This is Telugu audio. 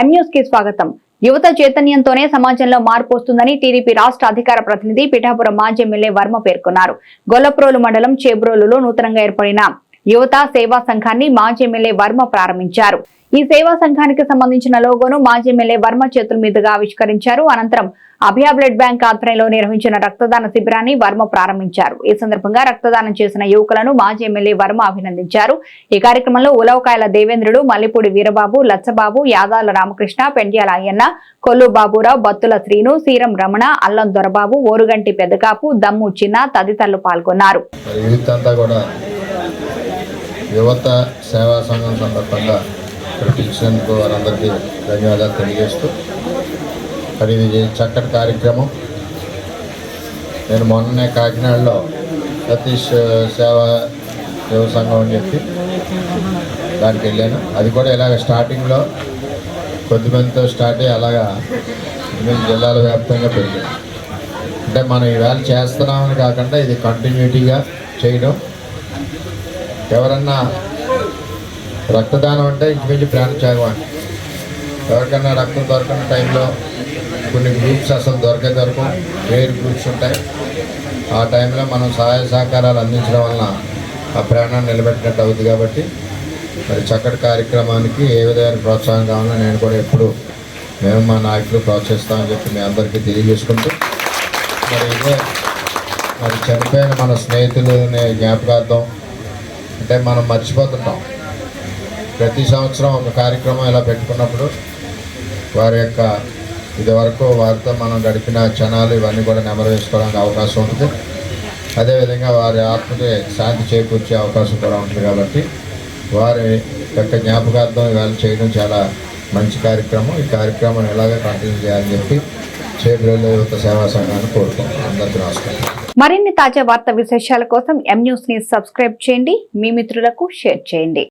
ఎం కి స్వాగతం. యువత చైతన్యంతోనే సమాజంలో మార్పు వస్తుందని టీడీపీ రాష్ట్ర అధికార ప్రతినిధి పిఠాపురం మాజీ ఎమ్మెల్యే వర్మ పేర్కొన్నారు. గొల్లప్రోలు మండలం చేబ్రోలులో నూతనంగా ఏర్పడిన యువత సేవా సంఘాన్ని మాజీ ఎమ్మెల్యే వర్మ ప్రారంభించారు. ఈ సేవా సంఘానికి సంబంధించిన లోగోను మాజీ ఎమ్మెల్యే వర్మ చేతుల మీదుగా ఆవిష్కరించారు. అనంతరం అభయ బ్లడ్ బ్యాంక్ ఆధ్వర్యంలో నిర్వహించిన రక్తదాన శిబిరాన్ని వర్మ ప్రారంభించారు. ఈ సందర్భంగా రక్తదానం చేసిన యువకులను మాజీ ఎమ్మెల్యే వర్మ అభినందించారు. ఈ కార్యక్రమంలో ఉలవకాయల దేవేంద్రుడు మల్లిపూడి వీరబాబు లచ్చబాబు యాదాల రామకృష్ణ పెండ్యాల అయ్యన్న కొల్లు బాబురావు బత్తుల శ్రీను సీరం రమణ అల్లం దొరబాబు ఓరుగంటి పెద్దకాపు దమ్ము చిన్న తదితరులు పాల్గొన్నారు. యువత సేవా సంఘం సందర్భంగా పిలిచినందుకు వారందరికీ ధన్యవాదాలు తెలియజేస్తూ మరి ఇది చక్కటి కార్యక్రమం. నేను మొన్ననే కాకినాడలో సతీష్ సేవా యువ సంఘం అని చెప్పి దానికి వెళ్ళాను. అది కూడా ఇలాగ స్టార్టింగ్లో కొద్దిమందితో స్టార్ట్ అయ్యి అలాగా మేము జిల్లాల వ్యాప్తంగా పెరిగింది అంటే మనం ఈవేళ చేస్తున్నామని కాకుండా ఇది కంటిన్యూటీగా చేయడం. ఎవరన్నా రక్తదానం అంటే ఇంచుమించు ప్రాణత్యాగం అని ఎవరికన్నా రక్తం దొరకని టైంలో కొన్ని గ్రూప్స్ అసలు దొరకే దొరకవు వేరు గ్రూప్స్ ఉంటాయి. ఆ టైంలో మనం సహాయ సహకారాలు అందించడం వలన ఆ ప్రాణాన్ని నిలబెట్టినట్టు అవుతుంది కాబట్టి మరి చక్కటి కార్యక్రమానికి ఏ విధమైన ప్రోత్సాహం కావాలో నేను కూడా ఎప్పుడు మేము మా నాయకులు ప్రోత్సహిస్తామని చెప్పి మీ అందరికీ తెలియజేసుకుంటూ మరి ఇదే మరి చనిపోయిన మన స్నేహితులనే జ్ఞాపకార్థం అంటే మనం మర్చిపోతుంటాం. ప్రతి సంవత్సరం ఒక కార్యక్రమం ఇలా పెట్టుకున్నప్పుడు వారి యొక్క ఇదివరకు వారితో మనం గడిపిన క్షణాలు ఇవన్నీ కూడా నెమరు వేసుకోవడానికి అవకాశం ఉంటుంది. అదేవిధంగా వారి ఆత్మకి శాంతి చేకూర్చే అవకాశం కూడా ఉంటుంది కాబట్టి వారి యొక్క జ్ఞాపకార్థం ఇవాళ చేయడం చాలా మంచి కార్యక్రమం. ఈ కార్యక్రమం ఎలాగే కంటిన్యూ చేయాలని చెప్పి చేబ్రేలు యువత సేవా సంఘాన్ని కోరుకుంటున్నాను అందరికీ నమస్కారం. మరిన్ని తాజా వార్త విశేషాల కోసం ఎం న్యూస్ని సబ్స్క్రైబ్ చేయండి. మీ మిత్రులకు షేర్ చేయండి.